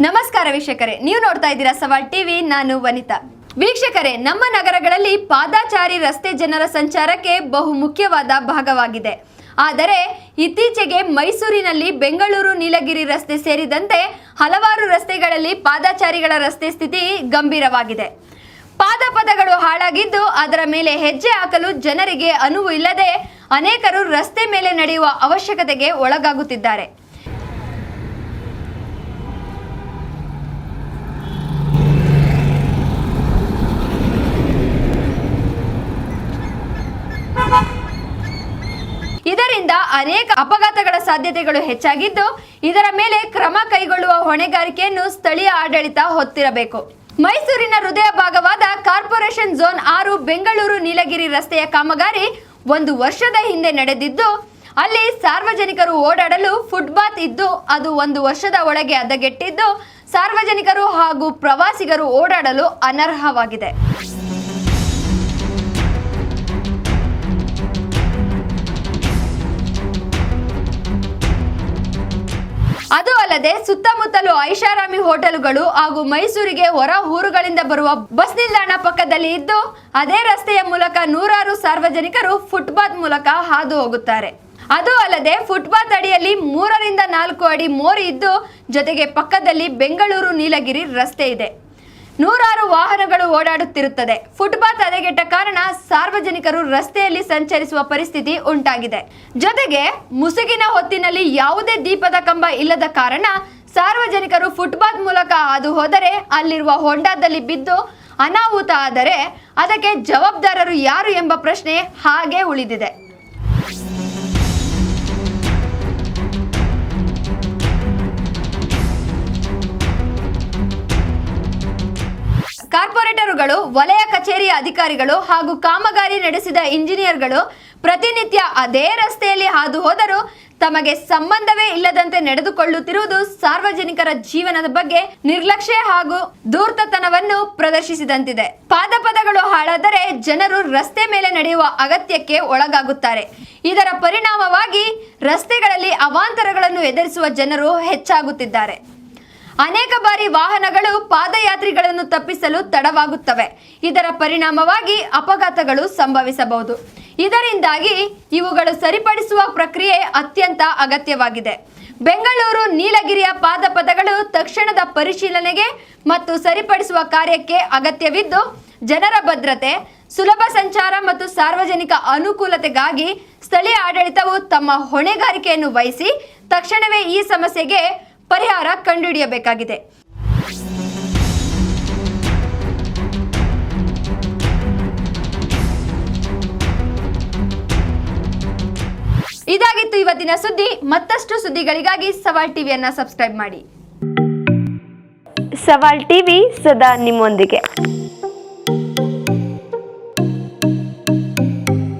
ನಮಸ್ಕಾರ ವೀಕ್ಷಕರೇ, ನೀವು ನೋಡ್ತಾ ಇದ್ದೀರಾ ಸವಾಲ್ ಟಿವಿ, ನಾನು ವನಿತಾ. ವೀಕ್ಷಕರೇ, ನಮ್ಮ ನಗರಗಳಲ್ಲಿ ಪಾದಾಚಾರಿ ರಸ್ತೆ ಜನರ ಸಂಚಾರಕ್ಕೆ ಬಹು ಮುಖ್ಯವಾದ ಭಾಗವಾಗಿದೆ. ಆದರೆ, ಇತ್ತೀಚೆಗೆ ಮೈಸೂರಿನಲ್ಲಿ ಬೆಂಗಳೂರು ನೀಲಗಿರಿ ರಸ್ತೆ ಸೇರಿದಂತೆ ಹಲವಾರು ರಸ್ತೆಗಳಲ್ಲಿ ಪಾದಾಚಾರಿಗಳ ರಸ್ತೆ ಸ್ಥಿತಿ ಗಂಭೀರವಾಗಿದೆ. ಪಾದಪದಗಳು ಹಾಳಾಗಿದ್ದು, ಅದರ ಮೇಲೆ ಹೆಜ್ಜೆ ಹಾಕಲು ಜನರಿಗೆ ಅನುವು ಇಲ್ಲದೆ ಅನೇಕರು ರಸ್ತೆ ಮೇಲೆ ನಡೆಯುವ ಅವಶ್ಯಕತೆಗೆ ಒಳಗಾಗುತ್ತಿದ್ದಾರೆ. ಇದರಿಂದ ಅನೇಕ ಅಪಘಾತಗಳ ಸಾಧ್ಯತೆಗಳು ಹೆಚ್ಚಾಗಿದ್ದು, ಇದರ ಮೇಲೆ ಕ್ರಮ ಕೈಗೊಳ್ಳುವ ಹೊಣೆಗಾರಿಕೆಯನ್ನು ಸ್ಥಳೀಯ ಆಡಳಿತ ಹೊತ್ತಿರಬೇಕು. ಮೈಸೂರಿನ ಹೃದಯ ಭಾಗವಾದ ಕಾರ್ಪೊರೇಷನ್ ಝೋನ್ ಆರು ಬೆಂಗಳೂರು ನೀಲಗಿರಿ ರಸ್ತೆಯ ಕಾಮಗಾರಿ ಒಂದು ವರ್ಷದ ಹಿಂದೆ ನಡೆದಿದ್ದು, ಅಲ್ಲಿ ಸಾರ್ವಜನಿಕರು ಓಡಾಡಲು ಫುಟ್ಪಾತ್ ಇದ್ದು, ಅದು ಒಂದು ವರ್ಷದ ಒಳಗೆ ಹದಗೆಟ್ಟಿದ್ದು, ಸಾರ್ವಜನಿಕರು ಹಾಗೂ ಪ್ರವಾಸಿಗರು ಓಡಾಡಲು ಅನರ್ಹವಾಗಿದೆ. ಅದು ಅಲ್ಲದೆ ಸುತ್ತಮುತ್ತಲು ಐಷಾರಾಮಿ ಹೋಟೆಲ್ಗಳು ಹಾಗೂ ಮೈಸೂರಿಗೆ ಹೊರ ಊರುಗಳಿಂದ ಬರುವ ಬಸ್ ನಿಲ್ದಾಣ ಪಕ್ಕದಲ್ಲಿ ಇದ್ದು, ಅದೇ ರಸ್ತೆಯ ಮೂಲಕ ನೂರಾರು ಸಾರ್ವಜನಿಕರು ಫುಟ್ಪಾತ್ ಮೂಲಕ ಹಾದು ಹೋಗುತ್ತಾರೆ. ಅದು ಅಲ್ಲದೆ ಫುಟ್ಪಾತ್ ಅಡಿಯಲ್ಲಿ ಮೂರರಿಂದ ನಾಲ್ಕು ಅಡಿ ಮೋರಿ ಇದ್ದು, ಜೊತೆಗೆ ಪಕ್ಕದಲ್ಲಿ ಬೆಂಗಳೂರು ನೀಲಗಿರಿ ರಸ್ತೆ ಇದೆ. ನೂರಾರು ವಾಹನಗಳು ಓಡಾಡುತ್ತಿರುತ್ತದೆ. ಫುಟ್ಪಾತ್ ಹದಗೆಟ್ಟ ಕಾರಣ ಸಾರ್ವಜನಿಕರು ರಸ್ತೆಯಲ್ಲಿ ಸಂಚರಿಸುವ ಪರಿಸ್ಥಿತಿ ಉಂಟಾಗಿದೆ. ಜೊತೆಗೆ ಮುಸುಗಿನ ಹೊತ್ತಿನಲ್ಲಿ ಯಾವುದೇ ದೀಪದ ಕಂಬ ಇಲ್ಲದ ಕಾರಣ ಸಾರ್ವಜನಿಕರು ಫುಟ್ಪಾತ್ ಮೂಲಕ ಹಾದು ಹೋದರೆ ಅಲ್ಲಿರುವ ಹೊಂಡದಲ್ಲಿ ಬಿದ್ದು ಅನಾಹುತ ಆದರೆ ಅದಕ್ಕೆ ಜವಾಬ್ದಾರರು ಯಾರು ಎಂಬ ಪ್ರಶ್ನೆ ಹಾಗೆ ಉಳಿದಿದೆ. ಕಾರ್ಪೊರೇಟರುಗಳು, ವಲಯ ಕಚೇರಿಯ ಅಧಿಕಾರಿಗಳು ಹಾಗೂ ಕಾಮಗಾರಿ ನಡೆಸಿದ ಇಂಜಿನಿಯರ್ಗಳು ಪ್ರತಿನಿತ್ಯ ಅದೇ ರಸ್ತೆಯಲ್ಲಿ ಹಾದು ಹೋದರೂ ತಮಗೆ ಸಂಬಂಧವೇ ಇಲ್ಲದಂತೆ ನಡೆದುಕೊಳ್ಳುತ್ತಿರುವುದು ಸಾರ್ವಜನಿಕರ ಜೀವನದ ಬಗ್ಗೆ ನಿರ್ಲಕ್ಷ್ಯ ಹಾಗೂ ಧೂರ್ತತನವನ್ನು ಪ್ರದರ್ಶಿಸಿದಂತಿದೆ. ಪಾದಪದಗಳು ಹಾಳಾದರೆ ಜನರು ರಸ್ತೆ ಮೇಲೆ ನಡೆಯುವ ಅಗತ್ಯಕ್ಕೆ ಒಳಗಾಗುತ್ತಾರೆ. ಇದರ ಪರಿಣಾಮವಾಗಿ ರಸ್ತೆಗಳಲ್ಲಿ ಅವಾಂತರಗಳನ್ನು ಎದುರಿಸುವ ಜನರು ಹೆಚ್ಚಾಗುತ್ತಿದ್ದಾರೆ. ಅನೇಕ ಬಾರಿ ವಾಹನಗಳು ಪಾದಯಾತ್ರಿಗಳನ್ನು ತಪ್ಪಿಸಲು ತಡವಾಗುತ್ತವೆ. ಇದರ ಪರಿಣಾಮವಾಗಿ ಅಪಘಾತಗಳು ಸಂಭವಿಸಬಹುದು. ಇದರಿಂದಾಗಿ ಇವುಗಳು ಸರಿಪಡಿಸುವ ಪ್ರಕ್ರಿಯೆ ಅತ್ಯಂತ ಅಗತ್ಯವಾಗಿದೆ. ಬೆಂಗಳೂರು ನೀಲಗಿರಿಯ ಪಾದಪದಗಳು ತಕ್ಷಣದ ಪರಿಶೀಲನೆಗೆ ಮತ್ತು ಸರಿಪಡಿಸುವ ಕಾರ್ಯಕ್ಕೆ ಅಗತ್ಯವಿದ್ದು, ಜನರ ಭದ್ರತೆ, ಸುಲಭ ಸಂಚಾರ ಮತ್ತು ಸಾರ್ವಜನಿಕ ಅನುಕೂಲತೆಗಾಗಿ ಸ್ಥಳೀಯ ಆಡಳಿತವು ತಮ್ಮ ಹೊಣೆಗಾರಿಕೆಯನ್ನು ವಹಿಸಿ, ತಕ್ಷಣವೇ ಈ ಸಮಸ್ಯೆಗೆ ಪರಿಹಾರ ಕಂಡುಹಿಡಿಯಬೇಕಾಗಿದೆ. ಇದಾಗಿತ್ತು ಇವತ್ತಿನ ಸುದ್ದಿ. ಮತ್ತಷ್ಟು ಸುದ್ದಿಗಳಿಗಾಗಿ ಸವಾಲ್ ಟಿವಿಯನ್ನ ಸಬ್ಸ್ಕ್ರೈಬ್ ಮಾಡಿ. ಸವಾಲ್ ಟಿವಿ ಸದಾ ನಿಮ್ಮೊಂದಿಗೆ.